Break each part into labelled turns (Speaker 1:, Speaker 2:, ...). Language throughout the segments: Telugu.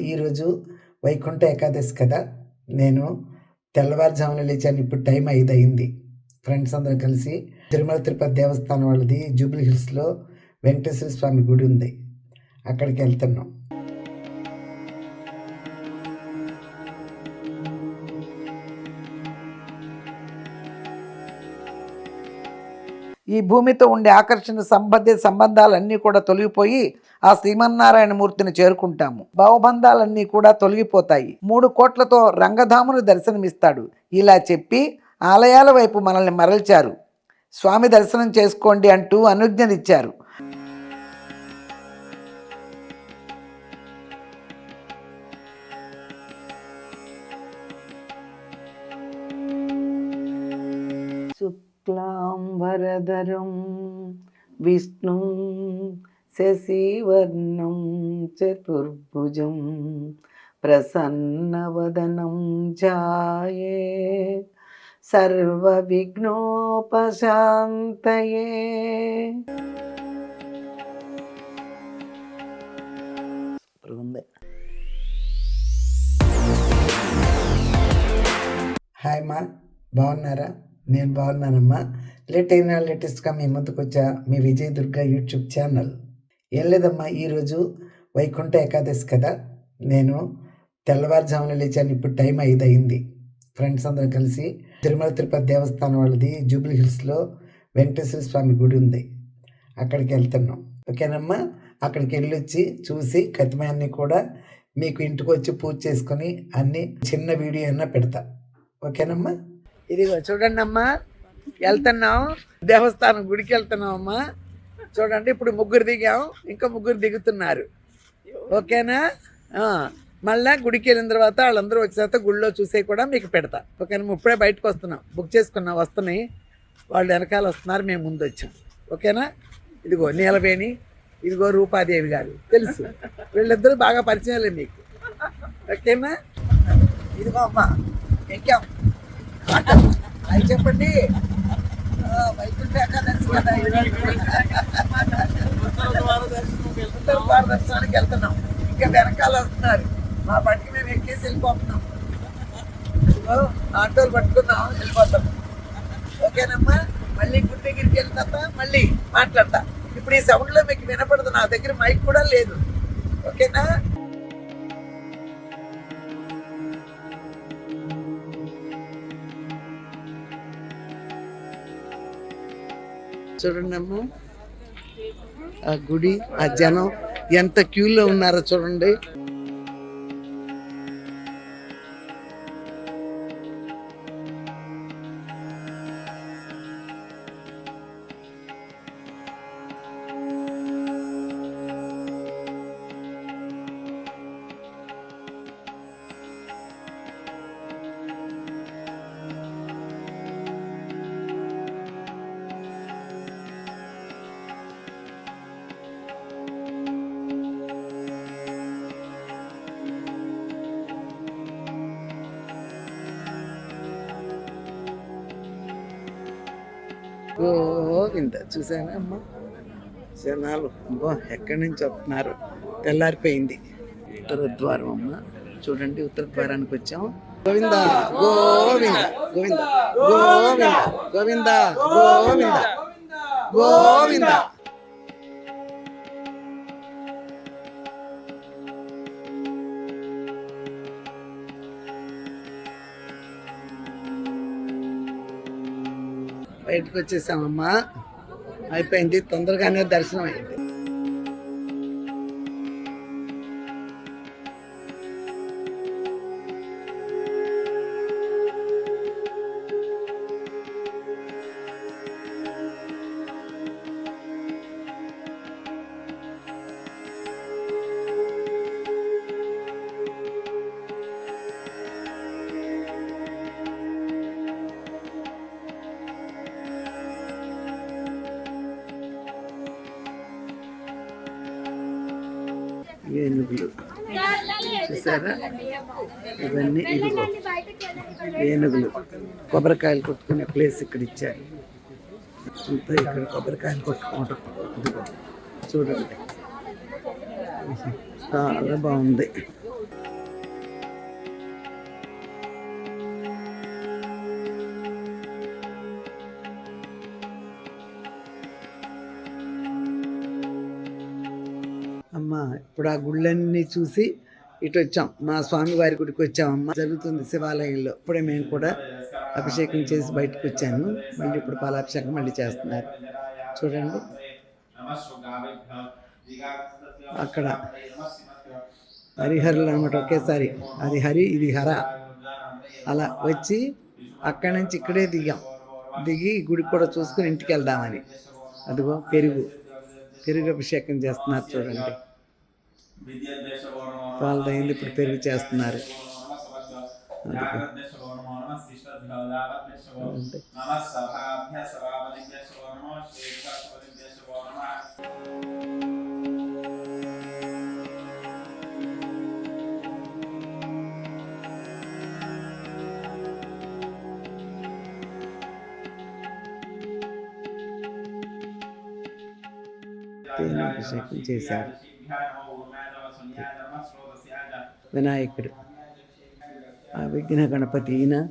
Speaker 1: ఈరోజు వైకుంఠ ఏకాదశి కదా. నేను తెల్లవారుజామున లేచాను. ఇప్పుడు టైం ఐదు అయింది ఫ్రెండ్స్ అందరం కలిసి తిరుమల తిరుపతి దేవస్థానం వాళ్ళది జూబ్లీ హిల్స్లో వెంకటేశ్వర స్వామి గుడి ఉంది. అక్కడికి వెళ్తున్నాం.
Speaker 2: ఈ భూమితో ఉండే ఆకర్షణ సంబంధిత సంబంధాలన్నీ కూడా తొలగిపోయి ఆ శ్రీమన్నారాయణ మూర్తిని చేరుకుంటాము. భావబంధాలన్నీ కూడా తొలగిపోతాయి. మూడు కోట్లతో రంగధామును దర్శనమిస్తాడు. ఇలా చెప్పి ఆలయాల వైపు మనల్ని మరల్చారు. స్వామి దర్శనం చేసుకోండి అంటూ అనుజ్ఞనిచ్చారు. శుక్లాంబరధరం విష్ణు శశివర్ణం చతుర్భుజం ప్రసన్నవదనం జాయే సర్వవిఘ్నోపశాంతయే. ఉంది
Speaker 1: హాయ్ అమ్మా బాగున్నారా? నేను బాగున్నానమ్మా. లేట్ అయినా లేటెస్ట్గా మీ ముందుకు వచ్చా మీ విజయ్ దుర్గా యూట్యూబ్ ఛానల్. ఏం లేదమ్మా ఈరోజు వైకుంఠ ఏకాదశి కదా. నేను తెల్లవారుజామున లేచాను ఇప్పుడు టైం ఐదు అయింది ఫ్రెండ్స్ అందరం కలిసి తిరుమల తిరుపతి దేవస్థానం వాళ్ళది జూబ్లీ హిల్స్లో వెంకటేశ్వర స్వామి గుడి ఉంది. అక్కడికి వెళ్తున్నాం. ఓకేనమ్మా? అక్కడికి వెళ్ళి వచ్చి చూసి కతిమయాన్ని కూడా మీకు ఇంటికి వచ్చి పూజ చేసుకొని అన్ని చిన్న వీడియో అయినా పెడతా. ఓకేనమ్మా?
Speaker 2: ఇదిగో చూడండి అమ్మా వెళ్తున్నాం. దేవస్థానం గుడికి వెళ్తున్నాం అమ్మా చూడండి ఇప్పుడు ముగ్గురు దిగాం. ఇంకా ముగ్గురు దిగుతున్నారు. ఓకేనా? మళ్ళా గుడికి వెళ్ళిన తర్వాత వాళ్ళందరూ వచ్చిన తర్వాత గుడిలో చూసే కూడా మీకు పెడతా. ఓకేనా? ఇప్పుడే బయటకు వస్తున్నాం. బుక్ చేసుకున్నాం వస్తున్నాయి. వాళ్ళు వెనకాల వస్తున్నారు మేము ముందు వచ్చాం. ఓకేనా? ఇదిగో నీలవేణి ఇదిగో రూపాదేవి గారు. తెలుసు. వీళ్ళిద్దరూ బాగా పరిచయాలే మీకు. ఓకేనా? ఇదిగో అమ్మా ఎక్కాం. అది చెప్పండి. ఆ, వైకుంఠ ఏకాదశి కదా ఉత్తర వెళ్తున్నాం. ఇంకా వెనకాల వస్తున్నారు. మా బట్టి మేము ఎక్కేసి వెళ్ళిపోతున్నాం. ఆటోలు పట్టుకున్నాం వెళ్ళిపోతాం. ఓకేనమ్మా? మళ్ళీ గుడి దగ్గరికి వెళ్ళిన తర్వాత మళ్ళీ మాట్లాడతా. ఇప్పుడు ఈ సౌండ్లో మీకు వినపడదు. నా దగ్గర మైక్ కూడా లేదు. ఓకేనా? చూడండి అమ్మా ఆ గుడి ఆ జనం ఎంత క్యూలో ఉన్నారో చూడండి. గోవింద చూసానా అమ్మా? జనాలు అబ్బా ఎక్కడి నుంచి వస్తున్నారు? తెల్లారిపోయింది. ఉత్తరద్వారం అమ్మ. చూడండి ఉత్తర ద్వారానికి వచ్చాం గోవింద గోవింద గోవింద గోవింద గోవింద గోవింద గోవింద. బయటకు వచ్చేసామమ్మా. అయిపోయింది. తొందరగానే దర్శనం అయింది. కొబ్బరికాయలు కొట్టుకునే ప్లేస్ ఇక్కడ ఇచ్చారు. అంతా ఇక్కడ కొబ్బరికాయలు కొట్టుకుంటాం చూడండి. చాలా బాగుంది. అమ్మ ఇప్పుడు ఆ గుళ్ళన్నీ చూసి ఇటు వచ్చాం మా స్వామివారి గుడికి వచ్చామమ్మ జరుగుతుంది శివాలయంలో. ఇప్పుడే మేము కూడా అభిషేకం చేసి బయటకు వచ్చాను మళ్ళీ ఇప్పుడు పాలాభిషేకం మళ్ళీ చేస్తున్నారు. చూడండి. అక్కడ హరిహరులు అనమాట ఒకేసారి. అది హరి ఇది హర. అలా వచ్చి అక్కడి నుంచి ఇక్కడే దిగాం. దిగి గుడి కూడా చూసుకుని ఇంటికి వెళ్దామని. అదిగో పెరుగు. పెరుగు అభిషేకం చేస్తున్నారు చూడండి. వాళ్ళది అయింది ఇప్పుడు పెరుగు చేస్తున్నారు. చూడండి. తేనె అభిషేకం చేశారు వినాయకుడు ఆ విఘ్న గణపతి ఈయన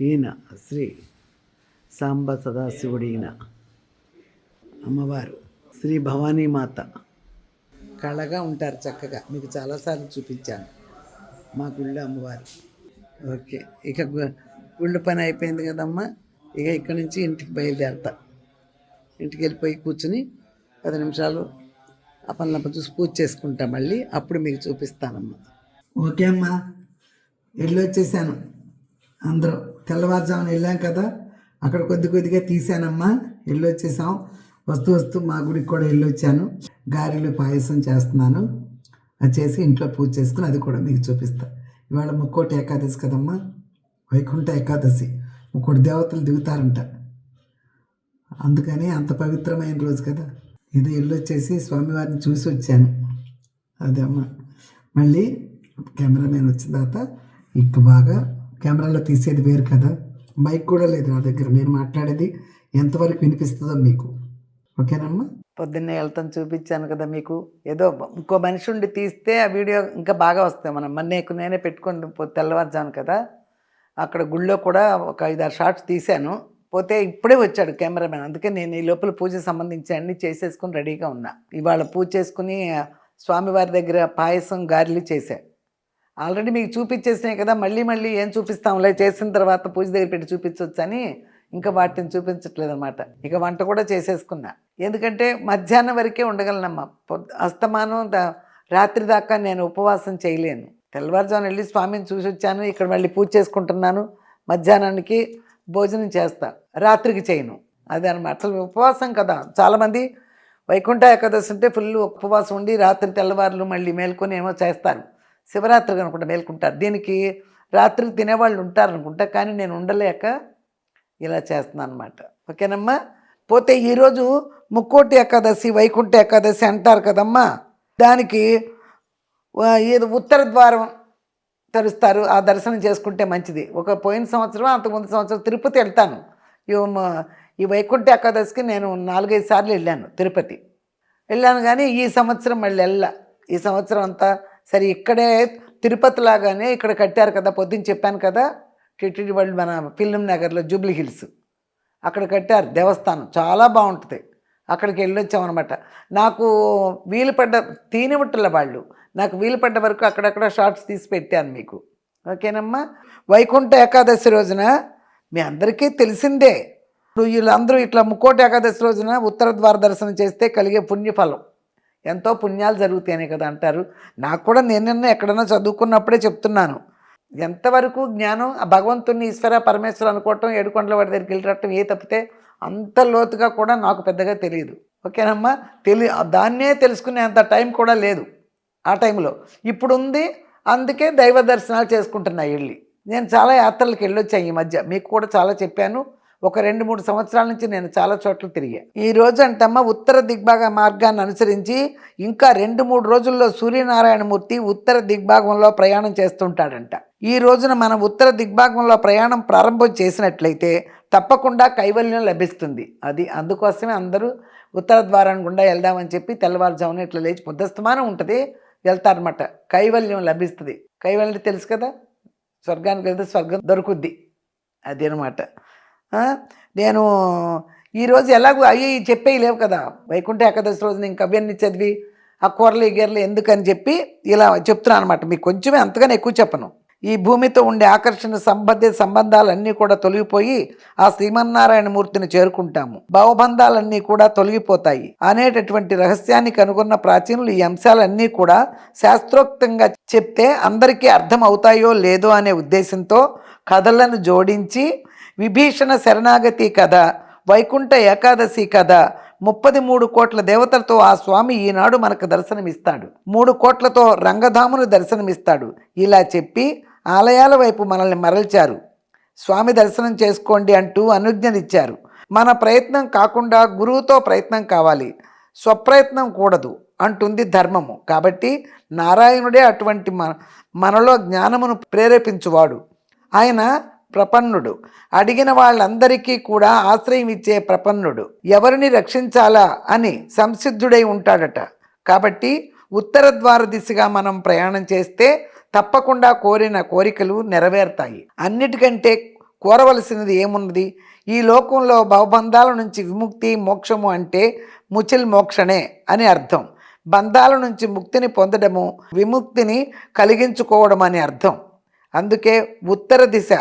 Speaker 2: ఈయన శ్రీ సాంబ సదాశివుడు ఈయన. అమ్మవారు శ్రీ భవానీమాత కళగా ఉంటారు చక్కగా. మీకు చాలాసార్లు చూపించాను. మా గుళ్ళో అమ్మవారు. ఓకే. ఇక గుళ్ళు గుళ్ళ పని అయిపోయింది కదమ్మా. ఇక ఇక్కడి నుంచి ఇంటికి బయలుదేరతా. ఇంటికి వెళ్ళిపోయి కూర్చుని పది నిమిషాలు ఆ పనులప్ప చూసి పూజ చేసుకుంటా మళ్ళీ. అప్పుడు మీకు చూపిస్తానమ్మా.
Speaker 1: ఓకే అమ్మా. వెళ్ళి వచ్చేసాను. అందరూ తెల్లవారుజామున వెళ్ళాం కదా అక్కడ కొద్ది కొద్దిగా తీసానమ్మా వెళ్ళి వచ్చేసాం. వస్తూ వస్తూ మా గుడికి కూడా వెళ్ళి వచ్చాను. గారెలు పాయసం చేస్తున్నాను. అది చేసి ఇంట్లో పూజ చేసుకుని అది కూడా మీకు చూపిస్తా. ఇవాళ ముక్కోటి ఏకాదశి కదమ్మా వైకుంఠ ఏకాదశి. ముక్కోటి దేవతలు దిగుతారంట. అందుకని అంత పవిత్రమైన రోజు కదా. ఇది వెళ్ళొచ్చేసి స్వామివారిని చూసి వచ్చాను. అదే అమ్మ. మళ్ళీ కెమెరామెన్ వచ్చిన తర్వాత ఇక బాగా కెమెరాలో తీసేది వేరు కదా. మైక్ కూడా లేదు నా దగ్గర. నేను మాట్లాడేది ఎంతవరకు వినిపిస్తుందో మీకు. ఓకేనమ్మా?
Speaker 2: పొద్దున్నే వెళ్తాను చూపించాను కదా మీకు. ఏదో ఇంకో మనిషి ఉండి తీస్తే ఆ వీడియో ఇంకా బాగా వస్తాయి మనం. మన నీకు నేనే పెట్టుకొని పో- తెల్లవారుజాను కదా. అక్కడ గుళ్ళో కూడా ఒక ఐదారు షార్ట్స్ తీశాను. పోతే ఇప్పుడే వచ్చాడు కెమెరామెన్ అందుకే నేను ఈ లోపల పూజ సంబంధించి అన్నీ చేసేసుకుని రెడీగా ఉన్నా. ఇవాళ పూజ చేసుకుని స్వామివారి దగ్గర పాయసం గారెలు చేశాను ఆల్రెడీ మీకు చూపించేసినాయి కదా మళ్ళీ మళ్ళీ ఏం చూపిస్తాంలే? చేసిన తర్వాత పూజ దగ్గర పెట్టి చూపించవచ్చు అని ఇంకా వాటిని చూపించట్లేదు అనమాట ఇక వంట కూడా చేసేసుకున్నా. ఎందుకంటే మధ్యాహ్నం వరకే ఉండగలనమ్మా. అస్తమానం రాత్రి దాకా నేను ఉపవాసం చేయలేను. తెల్లవారుజామున వెళ్ళి స్వామిని చూసి వచ్చాను ఇక్కడ మళ్ళీ పూజ చేసుకుంటున్నాను మధ్యాహ్నానికి భోజనం చేస్తా రాత్రికి చేయను. అదే అనమాట అసలు ఉపవాసం కదా. చాలామంది వైకుంఠ ఏకాదశి ఉంటే ఫుల్ ఉపవాసం ఉండి రాత్రి తెల్లవారులు మళ్ళీ మేల్కొని ఏమో చేస్తారు. శివరాత్రి అనుకుంటా మేల్కుంటారు. దీనికి రాత్రికి తినేవాళ్ళు ఉంటారు అనుకుంటా కానీ నేను ఉండలేక ఇలా చేస్తున్నాను అనమాట ఓకేనమ్మా? పోతే ఈరోజు ముక్కోటి ఏకాదశి వైకుంఠ ఏకాదశి అంటారు కదమ్మా. దానికి ఏదో ఉత్తర ద్వారం తెరుస్తారు. ఆ దర్శనం చేసుకుంటే మంచిది. ఒక పోయిన సంవత్సరం అంతకుముందు సంవత్సరం తిరుపతి వెళ్తాను. ఈ ఈ వైకుంఠ ఏకాదశికి నేను నాలుగైదు సార్లు వెళ్ళాను తిరుపతి. వెళ్ళాను కానీ ఈ సంవత్సరం మళ్ళీ వెళ్ళ. ఈ సంవత్సరం అంతా సరే ఇక్కడే తిరుపతి లాగానే ఇక్కడ కట్టారు కదా పొద్దున్న చెప్పాను కదా టిటిడి వాళ్ళు మన ఫిల్మ్ నగర్లో జూబ్లీ హిల్స్. అక్కడ కట్టారు దేవస్థానం చాలా బాగుంటుంది. అక్కడికి వెళ్ళొచ్చామన్నమాట. నాకు వీలు పడ్డ తీనివట్టుల వాళ్ళు నాకు వీలు పడ్డ వరకు అక్కడక్కడ షార్ట్స్ తీసి పెట్టాను మీకు. ఓకేనమ్మా? వైకుంఠ ఏకాదశి రోజున మీ అందరికీ తెలిసిందే. ఇప్పుడు వీళ్ళందరూ ఇట్లా ముక్కోటి ఏకాదశి రోజున ఉత్తర ద్వార దర్శనం చేస్తే కలిగే పుణ్యఫలం. ఎంతో పుణ్యాలు జరుగుతాయని కదా అంటారు. నాకు కూడా నేను ఎక్కడైనా చదువుకున్నప్పుడే చెప్తున్నాను. ఎంతవరకు జ్ఞానం ఆ భగవంతుని ఈశ్వర పరమేశ్వరు అనుకోవటం ఏడుకొండల వాడి దగ్గరికి వెళ్ళటం ఏ తప్పితే అంత లోతుగా కూడా నాకు పెద్దగా తెలియదు. ఓకేనమ్మా? తెలి దాన్నే తెలుసుకునే అంత టైం కూడా లేదు ఆ టైంలో. ఇప్పుడు ఉంది అందుకే దైవ దర్శనాలు చేసుకుంటున్నా వెళ్ళి. నేను చాలా యాత్రలకు వెళ్ళొచ్చాను ఈ మధ్య. మీకు కూడా చాలా చెప్పాను. ఒక రెండు మూడు సంవత్సరాల నుంచి నేను చాలా చోట్ల తిరిగా. ఈ రోజు అంటమ్మ ఉత్తర దిగ్భాగ మార్గాన్ని అనుసరించి ఇంకా రెండు మూడు రోజుల్లో సూర్యనారాయణమూర్తి ఉత్తర దిగ్భాగంలో ప్రయాణం చేస్తుంటాడంట. ఈ రోజున మనం ఉత్తర దిగ్భాగంలో ప్రయాణం ప్రారంభం చేసినట్లయితే తప్పకుండా కైవల్యం లభిస్తుంది. అది అందుకోసమే అందరూ ఉత్తర ద్వారం గుండా వెళ్దామని చెప్పి తెల్లవారుజామున ఇట్లా లేచి బుద్ధస్తమానం ఉంటుంది వెళ్తారనమాట కైవల్యం లభిస్తుంది. కైవల్యం తెలుసు కదా? స్వర్గానికి వెళ్తే స్వర్గం దొరుకుద్ది. అది అనమాట నేను ఈరోజు ఎలాగో అవి చెప్పేవి లేవు కదా. వైకుంఠ ఏకాదశి రోజున ఇంకా అవన్నీ చదివి ఆ కూరలు గీరలు ఎందుకని చెప్పి ఇలా చెప్తున్నాను అనమాట మీకు కొంచెమే అంతగానే ఎక్కువ చెప్పను. ఈ భూమితో ఉండే ఆకర్షణ సంబంధిత సంబంధాలన్నీ కూడా తొలగిపోయి ఆ శ్రీమన్నారాయణ మూర్తిని చేరుకుంటాము. భావబంధాలన్నీ కూడా తొలగిపోతాయి. అనేటటువంటి రహస్యాన్ని కనుగొన్న ప్రాచీనులు ఈ అంశాలన్నీ కూడా శాస్త్రోక్తంగా చెప్తే అందరికీ అర్థం అవుతాయో లేదో అనే ఉద్దేశంతో కథలను జోడించి విభీషణ శరణాగతి కథ వైకుంఠ ఏకాదశి కథ ముప్పది మూడు కోట్ల దేవతలతో ఆ స్వామి ఈనాడు మనకు దర్శనమిస్తాడు. మూడు కోట్లతో రంగధామును దర్శనమిస్తాడు. ఇలా చెప్పి ఆలయాల వైపు మనల్ని మరల్చారు. స్వామి దర్శనం చేసుకోండి అంటూ అనుజ్ఞనిచ్చారు. మన ప్రయత్నం కాకుండా గురువుతో ప్రయత్నం కావాలి. స్వప్రయత్నం కూడదు అంటుంది ధర్మము. కాబట్టి నారాయణుడే అటువంటి మన మనలో జ్ఞానమును ప్రేరేపించువాడు. ఆయన ప్రపన్నుడు. అడిగిన వాళ్ళందరికీ కూడా ఆశ్రయం ఇచ్చే ప్రపన్నుడు. ఎవరిని రక్షించాలా అని సంసిద్ధుడై ఉంటాడట. కాబట్టి ఉత్తర ద్వార దిశగా మనం ప్రయాణం చేస్తే తప్పకుండా కోరిన కోరికలు నెరవేరుతాయి. అన్నిటికంటే కోరవలసినది ఏమున్నది? ఈ లోకంలో భవబంధాల నుంచి విముక్తి మోక్షము అంటే ముచిల్ మోక్షణే అని అర్థం. బంధాల నుంచి ముక్తిని పొందడము విముక్తిని కలిగించుకోవడం అని అర్థం. అందుకే ఉత్తర దిశ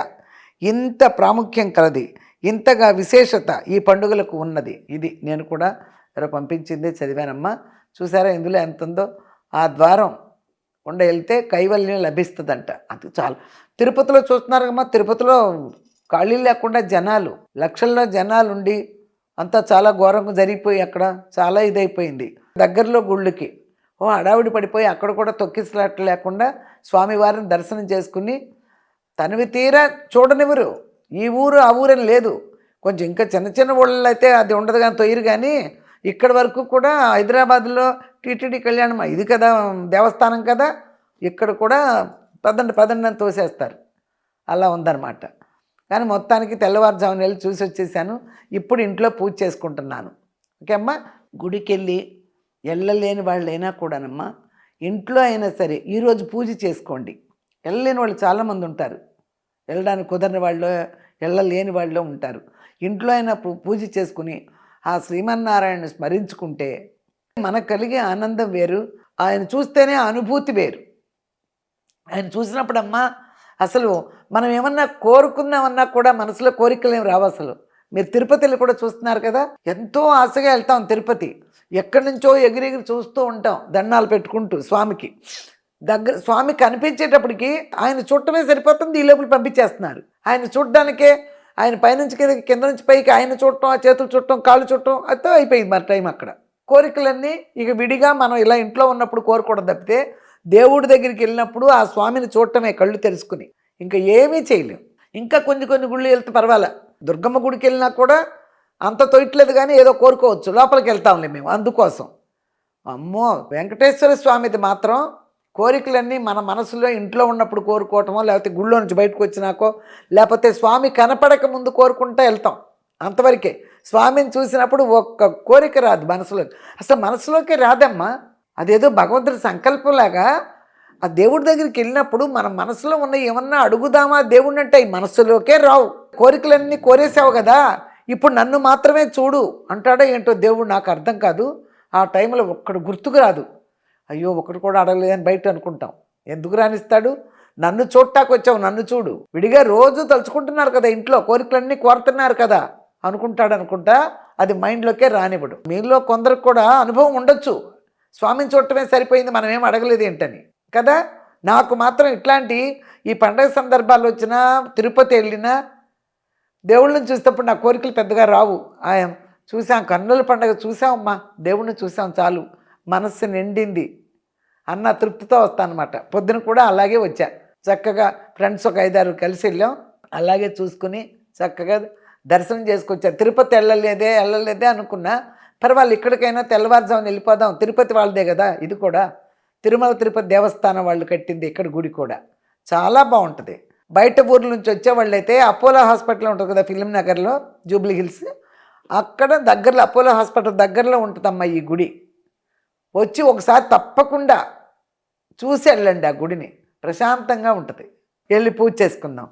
Speaker 2: ఇంత ప్రాముఖ్యం కలది ఇంతగా విశేషత ఈ పండుగలకు ఉన్నది. ఇది నేను కూడా ఎవరో పంపించింది చదివానమ్మా. చూసారా ఇందులో ఎంత ఉందో ఆ ద్వారం. ఉండ వెళ్తే కైవల్యం లభిస్తుందంట. అది చాలు. తిరుపతిలో చూస్తున్నారు కమ్మా తిరుపతిలో ఖాళీ లేకుండా జనాలు లక్షల్లో జనాలు ఉండి అంతా చాలా ఘోరంగా జరిగిపోయి అక్కడ చాలా ఇదైపోయింది. దగ్గరలో గుళ్ళకి ఓ హడావిడి పడిపోయి అక్కడ కూడా తొక్కిసలాట లేకుండా స్వామివారిని దర్శనం చేసుకుని తనవి తీరా చూడనివ్వరు. ఈ ఊరు ఆ ఊరని లేదు. కొంచెం ఇంకా చిన్న చిన్న ఊళ్ళలో అయితే అది ఉండదు కానీ తొయ్యరు కానీ ఇక్కడ వరకు కూడా హైదరాబాద్లో టీటీడీ కళ్యాణం ఇది కదా దేవస్థానం కదా. ఇక్కడ కూడా పదండి పదండి అని తోసేస్తారు. అలా ఉందన్నమాట. కానీ మొత్తానికి తెల్లవారుజామున వెళ్ళి చూసి వచ్చేసాను. ఇప్పుడు ఇంట్లో పూజ చేసుకుంటున్నాను. ఓకే అమ్మా? గుడికి వెళ్ళి వెళ్ళలేని వాళ్ళైనా కూడానమ్మా ఇంట్లో అయినా సరే ఈరోజు పూజ చేసుకోండి. వెళ్ళలేని వాళ్ళు చాలామంది ఉంటారు. వెళ్ళడానికి కుదరని వాళ్ళు వెళ్ళలేని వాళ్ళు ఉంటారు. ఇంట్లో అయినా పూజ చేసుకుని ఆ శ్రీమన్నారాయణ స్మరించుకుంటే మనకు కలిగే ఆనందం వేరు ఆయన చూస్తేనే అనుభూతి వేరు. ఆయన చూసినప్పుడమ్మా అసలు మనం ఏమన్నా కోరుకుందామన్నా కూడా మనసులో కోరికలు ఏమి రావు అసలు. మీరు తిరుపతిలో కూడా చూస్తున్నారు కదా ఎంతో ఆశగా వెళ్తాం తిరుపతి. ఎక్కడి నుంచో ఎగిరెగిరి చూస్తూ ఉంటాం దండాలు పెట్టుకుంటూ స్వామికి. దగ్గర స్వామి కనిపించేటప్పటికి ఆయన చూడటమే సరిపోతుంది ఈ లోపల పంపించేస్తున్నారు. ఆయన చూడడానికే ఆయన పైనుంచి కింద కింద నుంచి పైకి ఆయన చూడటం ఆ చేతులు చుట్టం కాళ్ళు చుట్టం అతో అయిపోయింది మరి టైం అక్కడ. కోరికలన్నీ ఇక విడిగా మనం ఇలా ఇంట్లో ఉన్నప్పుడు కోరుకోవడం తప్పితే దేవుడి దగ్గరికి వెళ్ళినప్పుడు ఆ స్వామిని చూడటమే కళ్ళు తెలుసుకుని ఇంకా ఏమీ చేయలేం. ఇంకా కొన్ని కొన్ని గుళ్ళు వెళ్తే పర్వాలే. దుర్గమ్మ గుడికి వెళ్ళినా కూడా అంత తొయట్లేదు కానీ ఏదో కోరుకోవచ్చు. లోపలికి వెళ్తాంలే మేము అందుకోసం. అమ్మో! వెంకటేశ్వర స్వామిది మాత్రం కోరికలన్నీ మన మనసులో ఇంట్లో ఉన్నప్పుడు కోరుకోవటమో లేకపోతే గుళ్ళో నుంచి బయటకు వచ్చినాకో లేకపోతే స్వామి కనపడక ముందు కోరుకుంటా వెళ్తాం. అంతవరకే. స్వామిని చూసినప్పుడు ఒక్క కోరిక రాదు మనసులో. అసలు మనసులోకి రాదమ్మా. అదేదో భగవంతుడి సంకల్పంలాగా ఆ దేవుడి దగ్గరికి వెళ్ళినప్పుడు మన మనసులో ఉన్న ఏమన్నా అడుగుదామా దేవుడిని అంటే ఈ మనసులోకే రావు. కోరికలన్నీ కోరేసావు కదా. ఇప్పుడు నన్ను మాత్రమే చూడు అంటాడో ఏంటో దేవుడు నాకు అర్థం కాదు. ఆ టైంలో ఒక్కడు గుర్తుకు రాదు. అయ్యో ఒకడు కూడా అడగలేదని బయట అనుకుంటాం. ఎందుకు రానిస్తాడు? నన్ను చూడటానికి వచ్చావు నన్ను చూడు. విడిగా రోజు తలుచుకుంటున్నారు కదా ఇంట్లో కోరికలన్నీ కోరుతున్నారు కదా. అనుకుంటాడు అనుకుంటా అది మైండ్లోకే రానివ్వడు. మీలో కొందరికి కూడా అనుభవం ఉండొచ్చు. స్వామిని చూడటమే సరిపోయింది మనం ఏం అడగలేదు ఏంటని. కదా? నాకు మాత్రం ఇట్లాంటి ఈ పండగ సందర్భాలు వచ్చినా తిరుపతి వెళ్ళినా దేవుళ్ళని చూసేటప్పుడు నా కోరికలు పెద్దగా రావు. ఆయన చూసాం కన్నుల పండగ చూసామమ్మా దేవుణ్ణి చూసాం చాలు. మనస్సు నిండింది. అన్న తృప్తితో వస్తానమాట. పొద్దున కూడా అలాగే వచ్చా. చక్కగా ఫ్రెండ్స్ ఒక ఐదారు కలిసి వెళ్ళాం. అలాగే చూసుకుని చక్కగా దర్శనం చేసుకొచ్చారు. తిరుపతి వెళ్ళలేదే వెళ్ళలేదే అనుకున్నా పర్వాలేదు ఇక్కడికైనా తెల్లవారుజామున వెళ్ళిపోదాం. తిరుపతి వాళ్ళదే కదా ఇది కూడా. తిరుమల తిరుపతి దేవస్థానం వాళ్ళు కట్టింది ఇక్కడ గుడి కూడా. చాలా బాగుంటుంది. బయట ఊర్ల నుంచి వచ్చే వాళ్ళైతే అపోలో హాస్పిటల్ ఉంటుంది కదా ఫిలిం నగర్లో జూబ్లీ హిల్స్. అక్కడ దగ్గరలో అపోలో హాస్పిటల్ దగ్గరలో ఉంటుందమ్మా ఈ గుడి. వచ్చి ఒకసారి తప్పకుండా చూసి వెళ్ళండి ఆ గుడిని. ప్రశాంతంగా ఉంటుంది. వెళ్ళి పూజ చేసుకుందాం.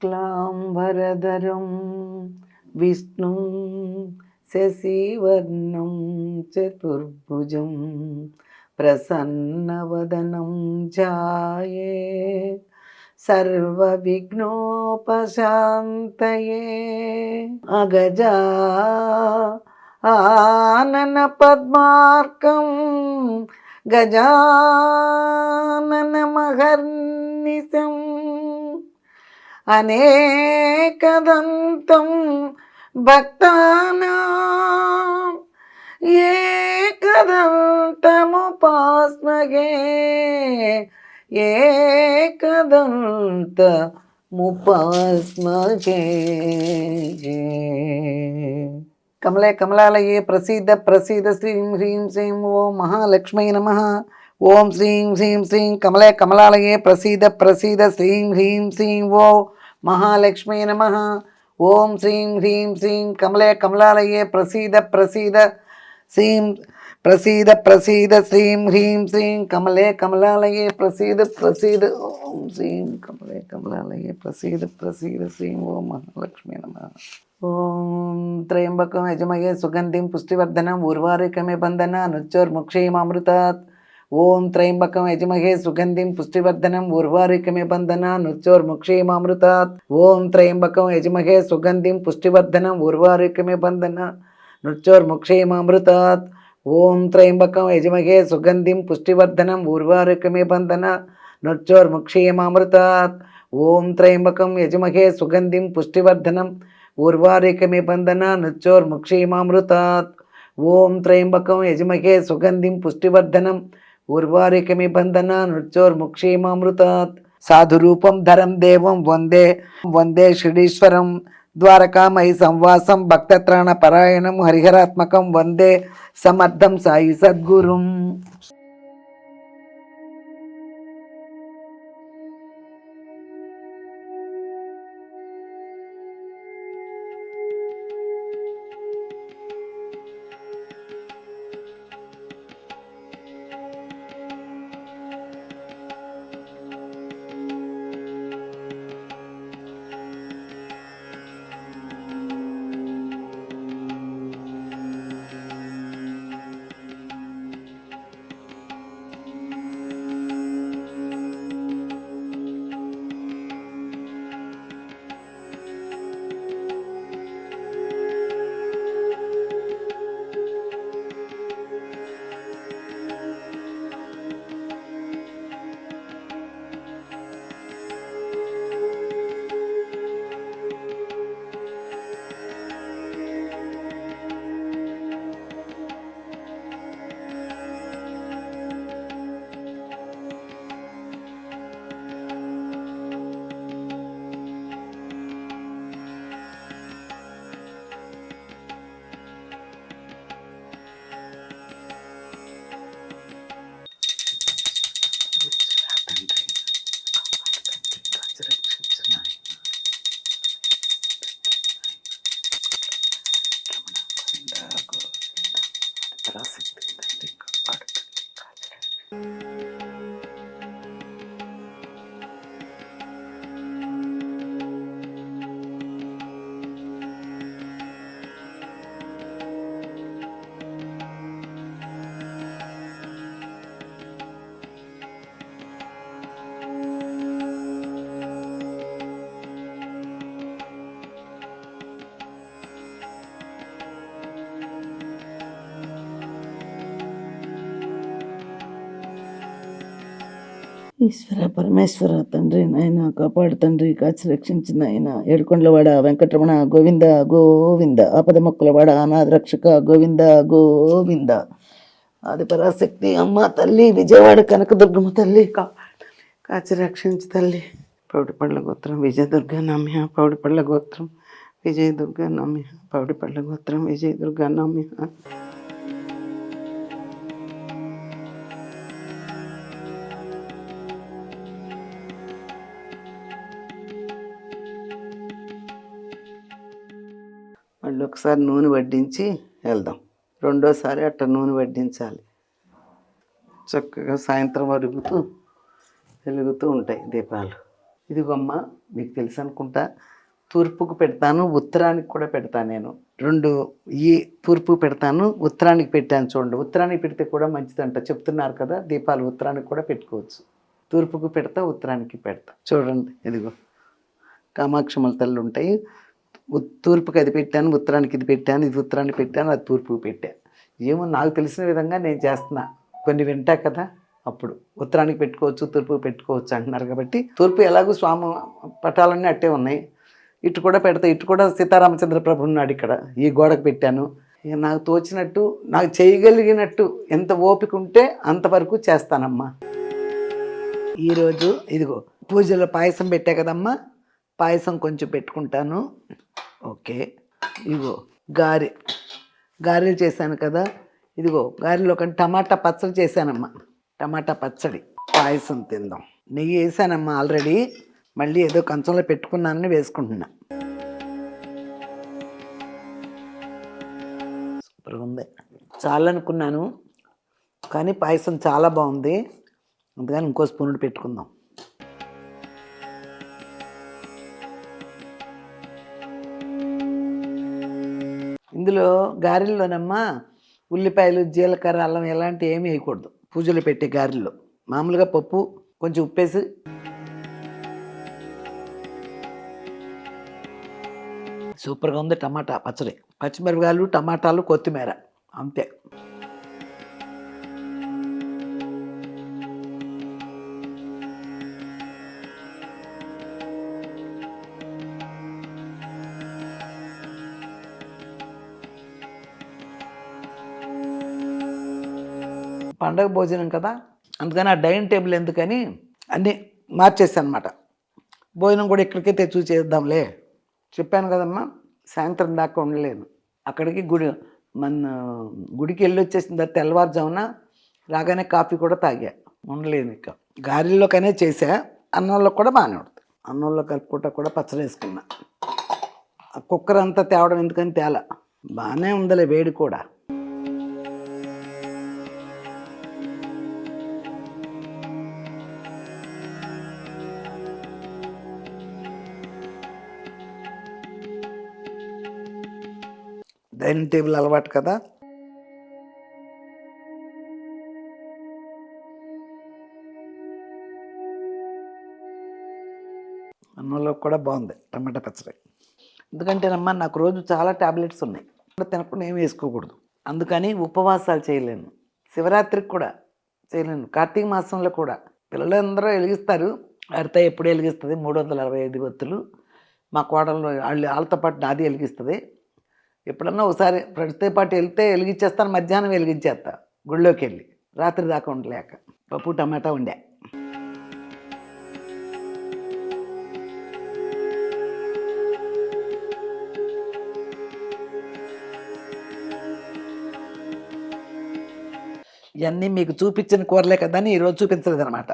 Speaker 2: శుక్లాంబరధరం విష్ణుం శశివర్ణం చతుర్భుజం ప్రసన్నవదనం ఛాయే. సర్వవిఘ్నోపశాంతయే. అగజా ఆనన పద్మార్కం గజానన మహర్నిశం. అనేకదంతం భక్తానాం. ఏకదంతముపాస్మగే. ఏకదంతముపాస్మగే. కమలే కమలాలయే ప్రసీద ప్రసీద శ్రీం హ్రీం శ్రీం ఓం మహాలక్ష్మీ నమ. ఓం శ్రీం శ్రీం శ్రీం కమలే కమలాలయే ప్రసీద ప్రసీద శ్రీం హ్రీం శ్రీం ఓ మహాలక్ష్మీ నమ. ఓం శ్రీం హ్రీం శ్రీం కమలే కమలాలయే ప్రసీద ప్రసీద. శ్రీం ప్రసీద ప్రసీద శ్రీం హ్రీం శ్రీం కమలే కమలాలయే ప్రసీద ప్రసీద. ఓం శ్రీం కమలే కమలాలయే ప్రసీద ప్రసీద శ్రీం ఓం మహాలక్ష్మీ నమ. ఓం త్రయంబకం యజమయే సుగంధిం పుష్టివర్ధనం ఉర్వారికమే బంధన నుచ్చోర్ముక్షీమామృతాత్ ఓం త్రయంబకం యజమహే సుగంధిం పుష్టివర్ధనం ఉర్వారికమే బంధన నుచ్చోర్ముక్షీమామృతాత్ ఓం త్రయంబకం యజమహే సుగంధిం పుష్టివర్ధనం ఉర్వారికమే బంధన నృత్యోర్ముక్షేమామృతాత్ ఓం త్రయంబకం యజమహే సుగంధిం పుష్టివర్ధనం ఊర్వారుకమే బంధన నృత్యోర్ముక్షేమామృతాత్ ఓం త్రయంబకం యజమహే సుగంధిం పుష్టివర్ధనం ఊర్వారికమే బంధన నృత్యోర్ముక్షేమామృతాత్ ఓం త్రయంబకం యజమహే సుగంధిం పుష్టివర్ధనం ఊర్వారికమే బంధన उर्वारिकमिबन्धनानुच्चोर् मुक्षीमामृतात्। साधुरूपं धरं देवं वंदे वंदे श्रीश्वरं। द्वारकामयि संवासं भक्तत्राणपरायणं हरिहरात्मकं वंदे समर्थं साई सद्गुरुम्। ఈశ్వర పరమేశ్వర తండ్రి నాయన కాపాడు తండ్రి కాచి రక్షించిన ఆయన ఏడుకొండలవాడ వెంకటరమణ గోవింద గోవింద. ఆపద మొక్కలవాడ అనాథ రక్షక గోవింద గోవింద. ఆది పరాశక్తి అమ్మ తల్లి విజయవాడ కనకదుర్గమ్మ తల్లి కా కాచి రక్షించి తల్లి. పౌడిపళ్ళ గోత్రం విజయదుర్గ నమ్య. పౌడిపళ్ళ గోత్రం విజయదుర్గ నమ్య. పౌడిపళ్ళ గోత్రం విజయదుర్గ నమ్య. ఒకసారి నూనె వడ్డించి వెళ్దాం. రెండోసారి అట్ట నూనె వడ్డించాలి. చక్కగా సాయంత్రం వరుగుతూ వెలుగుతూ ఉంటాయి దీపాలు. ఇదిగోమ్మ మీకు తెలుసు అనుకుంటా తూర్పుకు పెడతాను ఉత్తరానికి కూడా పెడతాను నేను. రెండు ఈ తూర్పు పెడతాను ఉత్తరానికి పెట్టాను చూడండి. ఉత్తరానికి పెడితే కూడా మంచిదంట. చెప్తున్నారు కదా దీపాలు ఉత్తరానికి కూడా పెట్టుకోవచ్చు. తూర్పుకు పెడతా ఉత్తరానికి పెడతా. చూడండి ఇదిగో. కామాక్షమల తల్లి ఉంటాయి. తూర్పుకి అది పెట్టాను ఉత్తరానికి ఇది పెట్టాను ఇది ఉత్తరానికి పెట్టాను అది తూర్పుకి పెట్టాను. ఏమో నాకు తెలిసిన విధంగా నేను చేస్తున్నా. కొన్ని వింటా కదా అప్పుడు ఉత్తరానికి పెట్టుకోవచ్చు తూర్పుకి పెట్టుకోవచ్చు అంటున్నారు కాబట్టి తూర్పు ఎలాగో స్వామి పటాలన్నీ అట్టే ఉన్నాయి. ఇటు కూడా పెడతా ఇటు కూడా సీతారామచంద్ర ప్రభు ఉన్నాడు ఇక్కడ. ఈ గోడకు పెట్టాను. ఇక నాకు తోచినట్టు నాకు చేయగలిగినట్టు ఎంత ఓపిక ఉంటే అంతవరకు చేస్తానమ్మా. ఈరోజు ఇదిగో పూజలో పాయసం పెట్టా కదమ్మా. పాయసం కొంచెం పెట్టుకుంటాను. ఓకే. ఇదిగో గారె. గారెలు చేశాను కదా. ఇదిగో గారెలో ఒక టమాటా పచ్చడి చేశానమ్మా. టమాటా పచ్చడి. పాయసం తిందాం. నెయ్యి వేసానమ్మా ఆల్రెడీ. మళ్ళీ ఏదో కంచంలో పెట్టుకున్నానని వేసుకుంటున్నా. సూపర్గా ఉంది. చాలా అనుకున్నాను కానీ పాయసం చాలా బాగుంది. అందుకని ఇంకో స్పూన్ పెట్టుకుందాం. ఇందులో గారెల్లోనమ్మా ఉల్లిపాయలు జీలకర్ర అల్లం ఎలాంటివి ఏమి వేయకూడదు. పూజలు పెట్టే గారెల్లో. మామూలుగా పప్పు కొంచెం ఉప్పేసి సూపర్గా ఉంది టమాటా పచ్చడి. పచ్చిమిరపకాయలు టమాటాలు కొత్తిమీర. అంతే. పండగ భోజనం కదా? అందుకని ఆ డైనింగ్ టేబుల్ ఎందుకని అన్నీ మార్చేస్తాను అనమాట భోజనం కూడా ఇక్కడికే తెచ్చు చేద్దాంలే. చెప్పాను కదమ్మా సాయంత్రం దాకా ఉండలేను. అక్కడికి గుడి మన గుడికి వెళ్ళి వచ్చేసిన తర్వాత తెల్లవారుజామున రాగానే కాఫీ కూడా తాగా. ఉండలేను ఇక. గారెల్లోకనే చేసా అన్నంలో కూడా బాగానే ఉంటుంది అన్నంలో కలుపుకుంటా కూడా పచ్చడి వేసుకున్నా. ఆ కుక్కర్ అంతా తేవడం ఎందుకని తేలా. బాగానే ఉందిలే వేడి కూడా. డైనింగ్ టేబుల్ అలవాటు కదా? అన్నంలో కూడా బాగుంది టమాటా పచ్చడి. ఎందుకంటేనమ్మా నాకు రోజు చాలా టాబ్లెట్స్ ఉన్నాయి. తినకుండా ఏమి వేసుకోకూడదు. అందుకని ఉపవాసాలు చేయలేను. శివరాత్రికి కూడా చేయలేను. కార్తీక మాసంలో కూడా. పిల్లలందరూ వెలిగిస్తారు. అర్త ఎప్పుడు వెలిగిస్తుంది? మూడు వందల అరవై ఐదు ఒత్తులు. మా కోడలు వాళ్ళు వాళ్ళతో పాటు నాది వెలిగిస్తుంది. ఎప్పుడన్నా ఒకసారి ఫ్రెండ్స్తో పాటు వెళ్తే వెలిగించేస్తాను మధ్యాహ్నం వెలిగించేస్తా. గుళ్ళోకి వెళ్ళి రాత్రి దాకా ఉండలేక. పప్పు టమాటా ఉండే ఇవన్నీ మీకు చూపించిన కూరలే కదా అని ఈరోజు చూపించలేదు అనమాట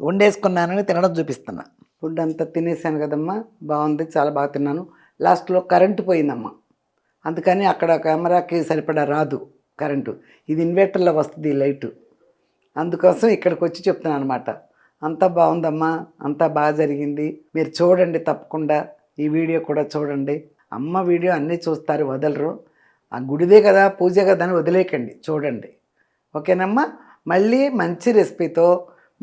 Speaker 2: వండేసుకున్నానని తినడం చూపిస్తున్నా. ఫుడ్ అంతా తినేసాను కదమ్మా. బాగుంది. చాలా బాగా తిన్నాను. లాస్ట్లో కరెంటు పోయిందమ్మా. అందుకని అక్కడ కెమెరాకి సరిపడా రాదు కరెంటు. ఇది ఇన్వర్టర్లో వస్తుంది లైటు. అందుకోసం ఇక్కడికి వచ్చి చెప్తున్నాను అనమాట అంతా బాగుందమ్మా అంతా బాగా జరిగింది. మీరు చూడండి తప్పకుండా ఈ వీడియో కూడా చూడండి. అమ్మ వీడియో అన్నీ చూస్తారు వదలరు. ఆ గుడిదే కదా పూజ కదా అని వదిలేయకండి చూడండి. ఓకేనమ్మా? మళ్ళీ మంచి రెసిపీతో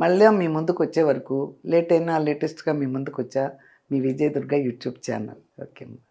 Speaker 2: మళ్ళీ మీ ముందుకు వచ్చే వరకు లేట్ అయినా లేటెస్ట్గా మీ ముందుకు వచ్చా మీ విజయదుర్గ యూట్యూబ్ ఛానల్. ఓకే అమ్మా